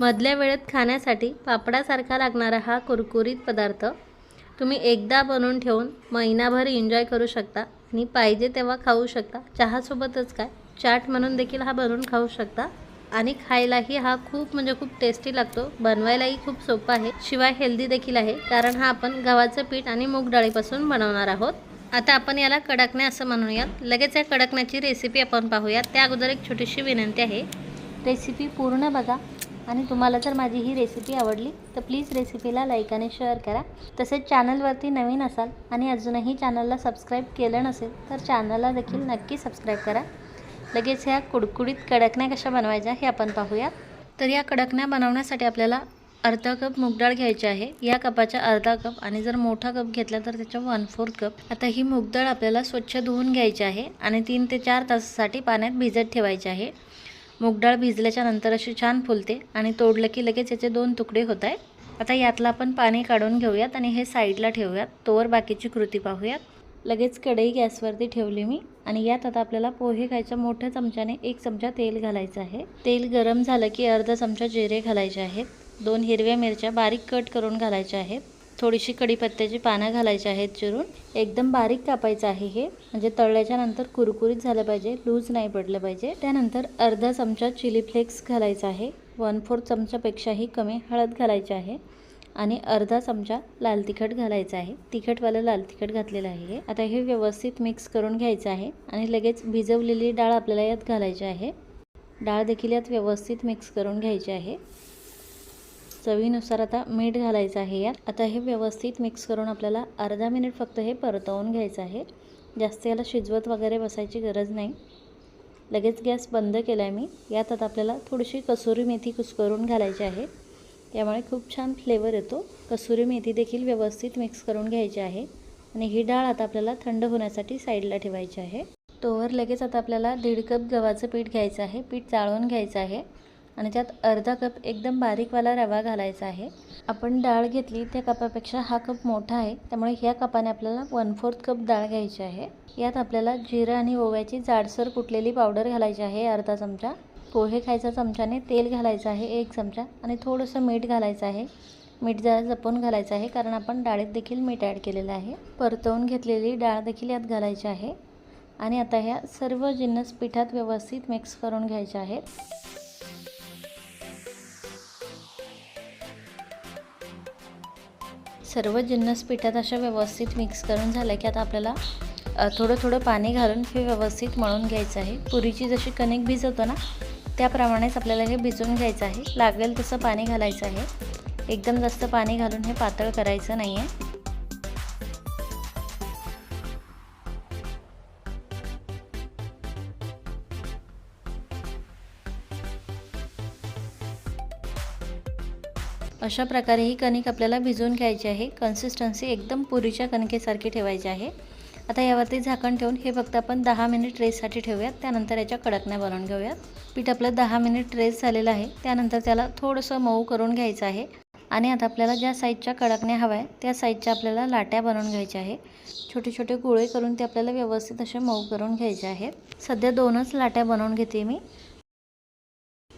मधल्या वेळेत खाण्यासाठी पापडासारखा लागणारा हा कुरकुरीत पदार्थ तुम्ही एकदा बनवून ठेवून महिनाभर एन्जॉय करू शकता आणि पाहिजे तेव्हा खाऊ शकता. चहासोबतच काय? चाट म्हणून देखील हा बनवून खाऊ शकता. आणि खायलाही हा खूप म्हणजे खूप टेस्टी लागतो. बनवायलाही खूप सोपा आहे. शिवाय हेल्दी देखील आहे. कारण हा आपण गव्हाचं पीठ आणि मूग डाळीपासून बनवणार आहोत. आता आपण याला कडकण्या असं म्हणूयात. लगेच या कडकण्याची रेसिपी आपण पाहूयात. त्या अगोदर एक छोटीशी विनंती आहे. रेसिपी पूर्ण बघा. आणि तुम्हाला जर माझी ही रेसिपी आवडली तर प्लीज रेसिपीला लाईक आणि शेअर करा. तसेच चॅनलवरती नवीन असाल आणि अजूनही चॅनलला सबस्क्राईब केलं नसेल तर चॅनलला देखील नक्की सबस्क्राईब करा. लगेच ह्या कुडकुडीत कडकण्या कशा बनवायच्या हे आपण पाहूया. तर या कडकण्या बनवण्यासाठी आपल्याला अर्धा कप मूगडाळ घ्यायची आहे. या कपाच्या अर्धा कप आणि जर मोठा कप घेतला तर त्याच्या वन फोर्थ कप आता ही मूगडाळ आपल्याला स्वच्छ धुवून घ्यायची आहे आणि तीन ते चार तासासाठी पाण्यात भिजत ठेवायची आहे. मूगडाळ भिजल्याच्या नंतर अशी छान फुलते आणि तोडलं की लगेच याचे दोन तुकडे होत आहे आता यातलं आपण पाणी काढून घेऊयात आणि हे साईडला ठेवूयात. तोवर बाकीची कृती पाहूयात. लगेच कढई गॅसवरती ठेवली मी आणि यात आता आपल्याला पोहे खायच्या मोठ्या चमच्याने एक चमचा तेल घालायचं आहे. तेल गरम झालं की अर्धा चमचा जिरे घालायचे आहेत. दोन हिरव्या मिरच्या बारीक कट करून घालायच्या आहेत. थोडीशी कढीपत्त्याची पानं घालायची आहेत चिरून. एकदम बारीक कापायचं आहे हे. म्हणजे तळल्याच्या नंतर कुरकुरीत झालं पाहिजे लूज नाही पडलं पाहिजे. त्यानंतर अर्धा चमचा चिली फ्लेक्स घालायचा आहे. वन फोर्थ चमचापेक्षाही कमी हळद घालायची आहे. आणि अर्धा चमचा लाल तिखट घालायचा आहे. तिखटवालं लाल तिखट घातलेलं आहे हे. आता हे व्यवस्थित मिक्स करून घ्यायचं आहे. आणि लगेच भिजवलेली डाळ आपल्याला यात घालायची आहे. डाळ देखील यात व्यवस्थित मिक्स करून घ्यायची आहे. चवीनुसार आता मीठ घालायचं आहे यात. आता हे व्यवस्थित मिक्स करून आपल्याला अर्धा मिनिट फक्त हे परतवून घ्यायचं आहे. जास्त याला शिजवत वगैरे बसायची गरज नाही. लगेच गॅस बंद केला आहे मी. यात आता आपल्याला थोडीशी कसुरी मेथी कुस्करून घालायची आहे. त्यामुळे खूप छान फ्लेवर येतो. कसुरी मेथी देखील व्यवस्थित मिक्स करून घ्यायची आहे. आणि ही डाळ आता आपल्याला थंड होण्यासाठी साईडला ठेवायची आहे. तोवर लगेच आता आपल्याला दीड कप गव्हाचं पीठ घ्यायचं आहे. पीठ चाळून घ्यायचं आहे. आणि त्यात अर्धा कप एकदम बारीकवाला रवा घालायचा आहे. आपण डाळ घेतली त्या कपापेक्षा हा कप मोठा आहे. त्यामुळे ह्या कपाने आपल्याला वन फोर्थ कप डाळ घ्यायची आहे. यात आपल्याला जिरं आणि ओव्याची जाडसर कुटलेली पावडर घालायची आहे अर्धा चमचा. पोहे खायचा चमच्याने तेल घालायचं आहे एक चमचा. आणि थोडंसं मीठ घालायचं आहे. मीठ जरा जपून घालायचं आहे कारण आपण डाळीत देखील मीठ ॲड केलेलं आहे. परतवून घेतलेली डाळ देखील यात घालायची आहे. आणि आता ह्या सर्व जिन्नस पिठात व्यवस्थित मिक्स करून घ्यायचे आहेत. सर्व जिन्नस पिठात अशा व्यवस्थित मिक्स करून झालं की आता आपल्याला थोडं थोडं पाणी घालून हे व्यवस्थित मळून घ्यायचं आहे. पुरीची जशी कणिक भिजवतो ना त्याप्रमाणेच आपल्याला हे भिजवून घ्यायचं आहे. लागेल तसं पाणी घालायचं आहे. एकदम जास्त पाणी घालून हे पातळ करायचं नाही आहे अशा प्रकारे ही कणिक आपल्याला भिजवून घ्यायची आहे. कन्सिस्टन्सी एकदम पुरीच्या कणकेसारखी ठेवायची आहे. आता यावरती झाकण ठेवून हे फक्त आपण दहा मिनिट रेससाठी ठेवूयात. त्यानंतर याच्या कडकण्या बनवून घेऊयात. पीठ आपलं दहा मिनिट रेस झालेलं आहे. त्यानंतर त्याला थोडंसं मऊ करून घ्यायचं आहे. आणि आता आपल्याला ज्या साईजच्या कडकण्या हव्या आहे त्या साईजच्या आपल्याला लाट्या बनवून घ्यायच्या आहे. छोटे छोटे गोळे करून ते आपल्याला व्यवस्थित असे मऊ करून घ्यायचे आहेत. सध्या दोनच लाट्या बनवून घेते मी.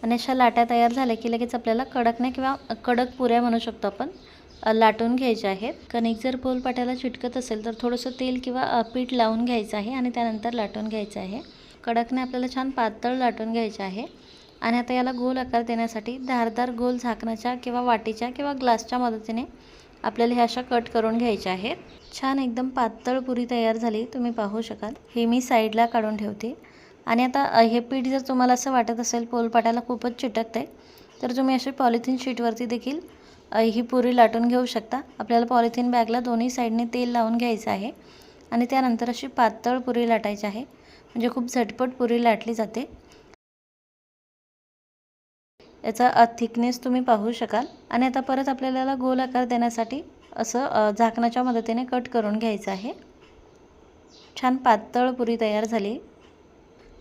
आणि अशा लाट्या तयार झाल्या की लगेच आपल्याला कडकण्या किंवा कडक पुऱ्या म्हणू शकतो आपण लाटून घ्यायच्या आहेत. कणिक जर पोलपाट्याला चिटकत असेल तर थोडंसं तेल किंवा पीठ लावून घ्यायचं आहे आणि त्यानंतर लाटून घ्यायचं आहे. कडकने आपल्याला छान पातळ लाटून घ्यायचे आहे. आणि आता याला गोल आकार देण्यासाठी धारदार गोल झाकणाच्या किंवा वाटीच्या किंवा ग्लासच्या मदतीने आपल्याला ह्या अशा कट करून घ्यायच्या आहेत. छान एकदम पातळ पुरी तयार झाली तुम्ही पाहू शकाल. हे मी साईडला काढून ठेवते. आणि आता हे पीठ जर तुम्हाला असं वाटत असेल पोलपाटाला खूपच चिटकते तर तुम्ही अशी पॉलिथिन शीटवरती देखील ही पुरी लाटून घेऊ शकता. आपल्याला पॉलिथिन बॅगला दोन्ही साईडने तेल लावून घ्यायचं आहे आणि त्यानंतर अशी पातळ पुरी लाटायची आहे. म्हणजे खूप झटपट पुरी लाटली जाते. याचा थिकनेस तुम्ही पाहू शकाल. आणि आता परत आपल्याला गोल आकार देण्यासाठी असं झाकणाच्या मदतीने कट करून घ्यायचं आहे. छान पातळ पुरी तयार झाली.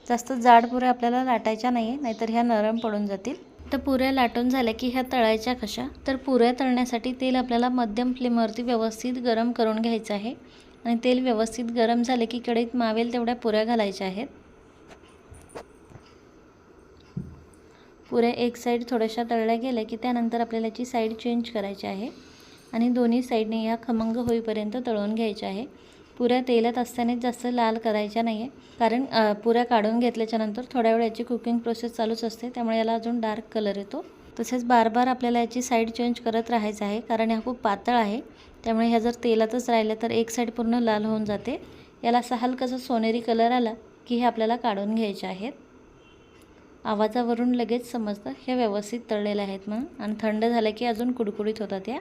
जास्त जाड पुऱ्या आपल्याला लाटायच्या नाही आहे नाहीतर ह्या नरम पडून जातील. तर पुऱ्या लाटून झाल्या की ह्या तळायच्या कशा? तर पुऱ्या तळण्यासाठी तेल आपल्याला मध्यम फ्लेमवरती व्यवस्थित गरम करून घ्यायचं आहे. आणि तेल व्यवस्थित गरम झाले की कढईत मावेल तेवढ्या पुऱ्या घालायच्या आहेत. पुऱ्या एक साईड थोड्याशा तळल्या गेल्या की त्यानंतर आपल्याला याची साईड चेंज करायची आहे. आणि दोन्ही साईडने या खमंग होईपर्यंत तळून घ्यायचे आहे. पुऱ्या तेलात असतानाच जास्त लाल करायच्या नाही आहे कारण पुऱ्या काढून घेतल्याच्यानंतर थोड्या वेळ याची कुकिंग प्रोसेस चालूच असते. त्यामुळे याला अजून डार्क कलर येतो. तसेच बार बार आपल्याला याची साईड चेंज करत राहायचं आहे. कारण ह्या खूप पातळ आहे. त्यामुळे ह्या जर तेलातच राहिल्या तर एक साईड पूर्ण लाल होऊन जाते. याला असा हलकासा सोनेरी कलर आला की हे आपल्याला काढून घ्यायचे आहेत. आवाजावरून लगेच समजतं. हे व्यवस्थित तळलेले आहेत म्हणून. आणि थंड झालं की अजून कुडकुडीत होतात या.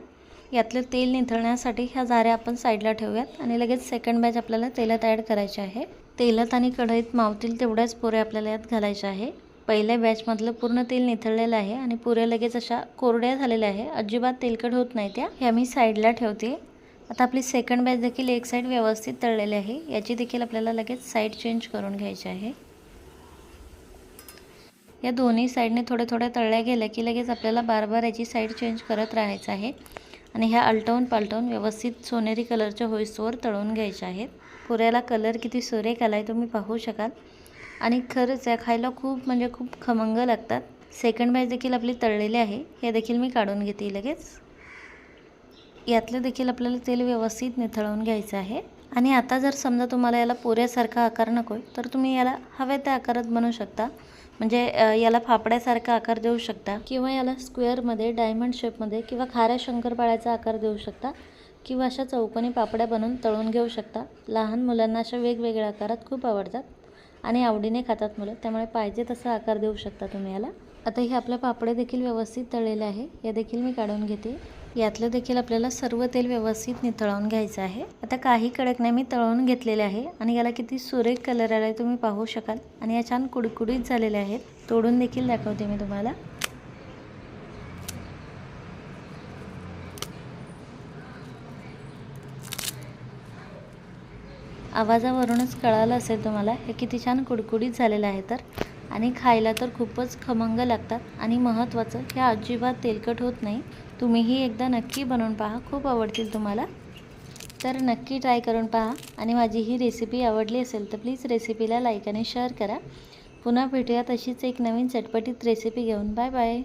यातलं तेल निथळण्यासाठी ह्या जाऱ्या आपण साईडला ठेवूयात आणि लगेच सेकंड बॅच आपल्याला तेलात ॲड करायचे आहे. तेलात आणि कढईत मावतील तेवढ्याच पुऱ्या आपल्याला यात घालायच्या आहे. पहिल्या बॅचमधलं पूर्ण तेल निथळलेलं आहे आणि पुऱ्या लगेच अशा कोरड्या झालेल्या आहे. अजिबात तेलकट होत नाही त्या. ह्या मी साईडला ठेवते. आता आपली सेकंड बॅच देखील एक साईड व्यवस्थित तळलेली आहे. याची देखील आपल्याला लगेच साईड चेंज करून घ्यायची आहे. या दोन्ही साईडने थोड्या थोड्या तळल्या गेल्या की लगेच आपल्याला बार बार याची साईड चेंज करत राहायचं आहे. आणि ह्या आलटवून पालटवून व्यवस्थित सोनेरी कलरच्या होईस्तोवर तळून घ्यायच्या आहेत. पुऱ्याला कलर किती सुरेख आला आहे तुम्ही पाहू शकाल. आणि खरंच या खायला खूप म्हणजे खूप खमंग लागतात. सेकंड बॅच देखील आपली तळलेली आहे. हे देखील मी काढून घेते लगेच. यातलं देखील आपल्याला तेल व्यवस्थित निथळवून घ्यायचं आहे. आणि आता जर समजा तुम्हाला याला पुऱ्यासारखा आकार नको आहे तर तुम्ही याला हव्या त्या आकारात बनवू शकता. म्हणजे याला फापड्यासारखा आकार देऊ शकता किंवा याला स्क्वेअरमध्ये डायमंड शेपमध्ये किंवा खाऱ्या शंकरपाळ्याचा आकार देऊ शकता किंवा अशा चौकोनी पापड्या बनवून तळून घेऊ शकता. लहान मुलांना अशा वेगवेगळ्या आकारात खूप आवडतात आणि आवडीने खातात मुलं त्यामुळे पाहिजे तसा आकार देऊ शकता तुम्ही याला. आता हे आपल्या पापडे देखील व्यवस्थित तळलेले आहे. या देखील मी काढून घेते. यातलं देखील आपल्याला सर्व तेल व्यवस्थित नितळवून घ्यायचं आहे. आता काही कडक नाही मी तळवून घेतलेले आहे आणि याला किती सुरेख कलर आला आहे तुम्ही पाहू शकाल. आणि या छान कुडकुडीत झालेले आहेत. तोडून देखील दाखवते मी तुम्हाला. आवाजावरूनच कळालं असेल तुम्हाला हे किती छान कुडकुडीत झालेलं आहे तर. आणि खायला तर खूपच खमंग लागतात आणि महत्त्वाचं हे अजिबात तेलकट होत नाही. तुम्हीही एकदा नक्की बनवून पहा खूप आवडतील तुम्हाला. तर नक्की ट्राय करून पहा आणि माझी ही रेसिपी आवडली असेल तर प्लीज रेसिपीला लाईक आणि शेअर करा. पुन्हा भेटूया तशीच एक नवीन चटपटीत रेसिपी घेऊन. Bye bye.